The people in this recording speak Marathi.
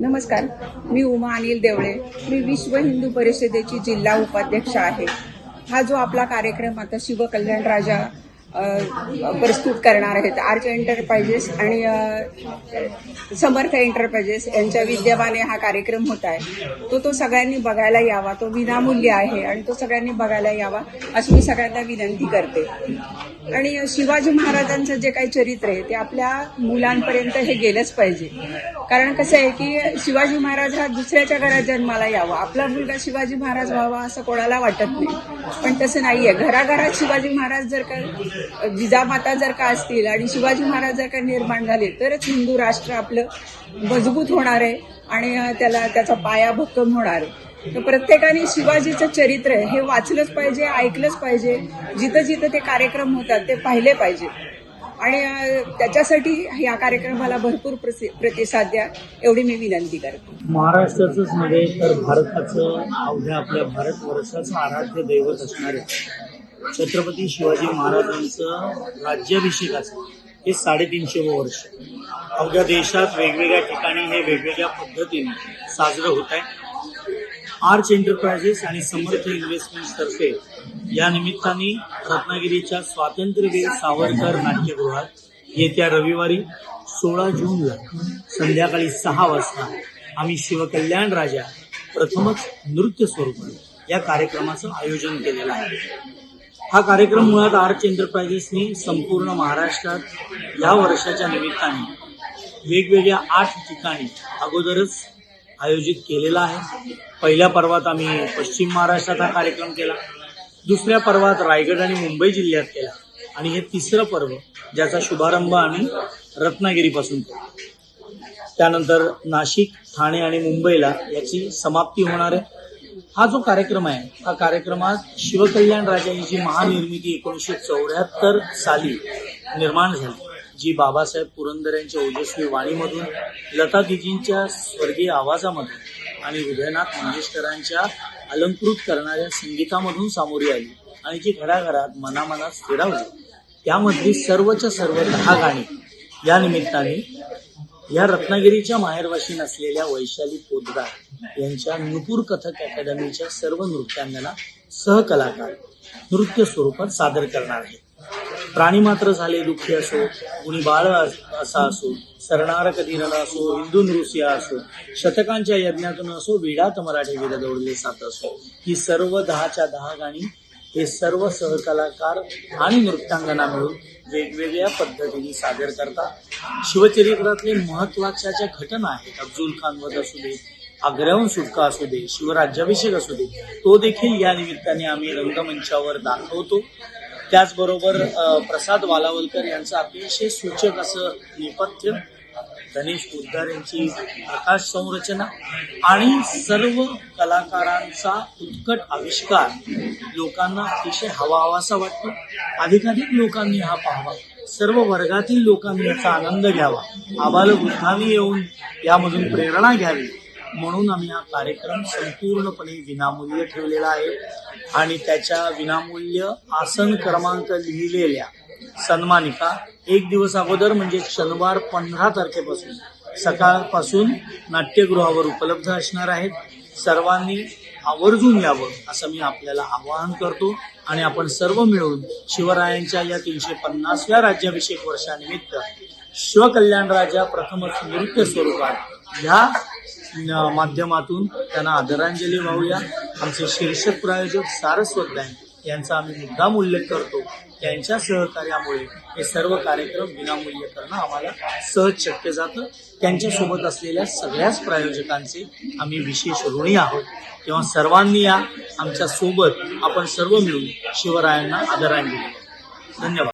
नमस्कार मी उमा अनिल देवळे. मी विश्व हिंदू परिषदेची जिल्हा उपाध्यक्ष आहे. हा जो आपला कार्यक्रम आता शिवकल्याण राजा प्रस्तुत करणार आहेत आर्च एंटरप्राइजेस आणि समर्थ एंटरप्राइजेस यांच्या विद्यमाने हा कार्यक्रम होत आहे. तो तो सगळ्यांनी बघायला यावा तो विनामूल्य आहे आणि तो सगळ्यांनी बघायला यावा अशी मी सगळ्यांना विनंती करते. आणि शिवाजी महाराजांचं जे काही चरित्र आहे ते आपल्या मुलांपर्यंत हे गेलंच पाहिजे. कारण कसं आहे की शिवाजी महाराज हा दुसऱ्याच्या घरात जन्माला यावा. आपला मुलगा शिवाजी महाराज व्हावा असं कोणाला वाटत नाही. पण तसं नाहीये. घराघरात शिवाजी महाराज जर का जिजामाता जर का असतील आणि शिवाजी महाराज जर का निर्माण झाले तरच हिंदू राष्ट्र आपलं मजबूत होणार आहे आणि त्याला त्याचा पाया भक्कम होणार आहे. तर प्रत्येकाने शिवाजीचं चरित्र हे वाचलंच पाहिजे ऐकलंच पाहिजे. जिथं जिथं ते कार्यक्रम होतात ते पाहिले पाहिजे. आणि त्याच्यासाठी या कार्यक्रमाला भरपूर प्रतिसाद द्या एवढी मी विनंती करते. महाराष्ट्राचंच नव्हे तर भारताचं अवघ्या आपल्या भारतवर्षाचं आराध्य दैवत असणारे छत्रपती शिवाजी महाराजांचं राज्याभिषेकाचं हे साडेतीनशे वर्ष. अवघ्या देशात वेगवेगळ्या ठिकाणी हे वेगवेगळ्या पद्धतीने साजरं होत आहे. आर्च एंटरप्राइजेस आणि समर्थ इन्व्हेस्टमेंट तर्फे या निमित्ताने रत्नागिरीच्या स्वातंत्र्यवीर सावरकर नाट्यगृहात येत्या रविवारी सोळा जूनला संध्याकाळी सहा वाजता आम्ही शिवकल्याण राजा प्रथमच नृत्य स्वरूपात या कार्यक्रमाचं आयोजन केलेलं आहे. हा कार्यक्रम मुळात आर्च एंटरप्राइजेसनी संपूर्ण महाराष्ट्रात या वर्षाच्या निमित्ताने वेगवेगळ्या आठ ठिकाणी अगोदरच आयोजित केलेला आहे. पहिल्या पर्वात आम्ही पश्चिम महाराष्ट्रात हा कार्यक्रम केला. दुसऱ्या पर्वात रायगड आणि मुंबई जिल्ह्यात केला. आणि हे तिसरं पर्व ज्याचा शुभारंभ आम्ही रत्नागिरीपासून केला. त्यानंतर नाशिक ठाणे आणि मुंबईला याची समाप्ती होणार आहे. हा जो कार्यक्रम आहे हा कार्यक्रमात शिवकल्याण यांची महानिर्मिती एकोणीसशे चौऱ्याहत्तर साली निर्माण झाली. जी बाबासाहेब पुरंदर यांच्या ओजस्वी वाणीमधून लता दिजींच्या स्वर्गीय आवाजामधून आणि हृदयनाथ मंगेशकरांच्या अलंकृत करणाऱ्या संगीतामधून सामोरी आली आणि जी घराघरात मनामनात स्थिरावली. त्यामधली सर्वच्या सर्व दहा गाणी. या निमित्ताने या रत्नागिरीच्या माहेरवाशी नसलेल्या वैशाली पोतदार यांच्या नुपूर कथक अकॅडमीच्या सर्व नृत्यांना सहकलाकार नृत्य स्वरूपात सादर करणार आहेत. प्राणी मात्र झाले दुःखी असो कुणी बाळ अस- असा असो सरणार कधी असो हिंदू नृसिया असो शतकांच्या यज्ञातून असो विडात मराठी विरदवडले सात असो ही सर्व दहाच्या दहा गाणी हे सर्व सहकलाकार आणि नृत्यांगना मिळून वेगवेगळ्या पद्धतीने सादर करतात. शिवचरित्रातले महत्त्वाच्या ज्या घटना आहेत. अफजुल खान वध असू दे आग्र्याहून सुटका असू दे शिवराज्याभिषेक असू दे तो देखील या निमित्ताने आम्ही रंगमंचावर दाखवतो. त्याचबरोबर प्रसाद वालावलकर यांचं अतिशय सूचक असं नेपथ्य गणेश पोद्दार यांची प्रकाश संरचना आणि सर्व कलाकारांचा उत्कट आविष्कार लोकांना अतिशय हवा हवासा वाटतो. अधिकाधिक लोकांनी हा पाहावा. सर्व वर्गातील लोकांनी याचा आनंद घ्यावा. आबालवृद्धांनी येऊन यामधून प्रेरणा घ्यावी. म्हणून आम्ही हा कार्यक्रम संपूर्णपणे विनामूल्य ठेवलेला आहे. आणि त्याच्या विनामूल्य आसन क्रमांक लिहिलेल्या सन्मानिका एक दिवस अगोदर म्हणजे शनिवार पंधरा तारखेपासून सकाळपासून नाट्यगृहावर उपलब्ध असणार आहेत. सर्वांनी आवर्जून यावं असं मी आपल्याला आवाहन करतो. आणि आपण सर्व मिळून शिवरायांच्या या तीनशे पन्नासव्या राज्याभिषेक वर्षानिमित्त शिवकल्याण राजा प्रथमच नृत्य स्वरूपात ह्या माध्यमातून त्यांना आदरांजली वाहूया. आमचे शीर्षक प्रायोजक सारस्वत बँक यांचा आम्ही मुद्दाम उल्लेख करतो. त्यांच्या सहकार्यामुळे हे सर्व कार्यक्रम विनामूल्य करणं आम्हाला सहज शक्य जातं. त्यांच्यासोबत असलेल्या सगळ्याच प्रायोजकांचे आम्ही विशेष ऋणी आहोत. तेव्हा सर्वांनी या आमच्यासोबत आपण सर्व मिळून शिवरायांना आदरांजली धन्यवाद.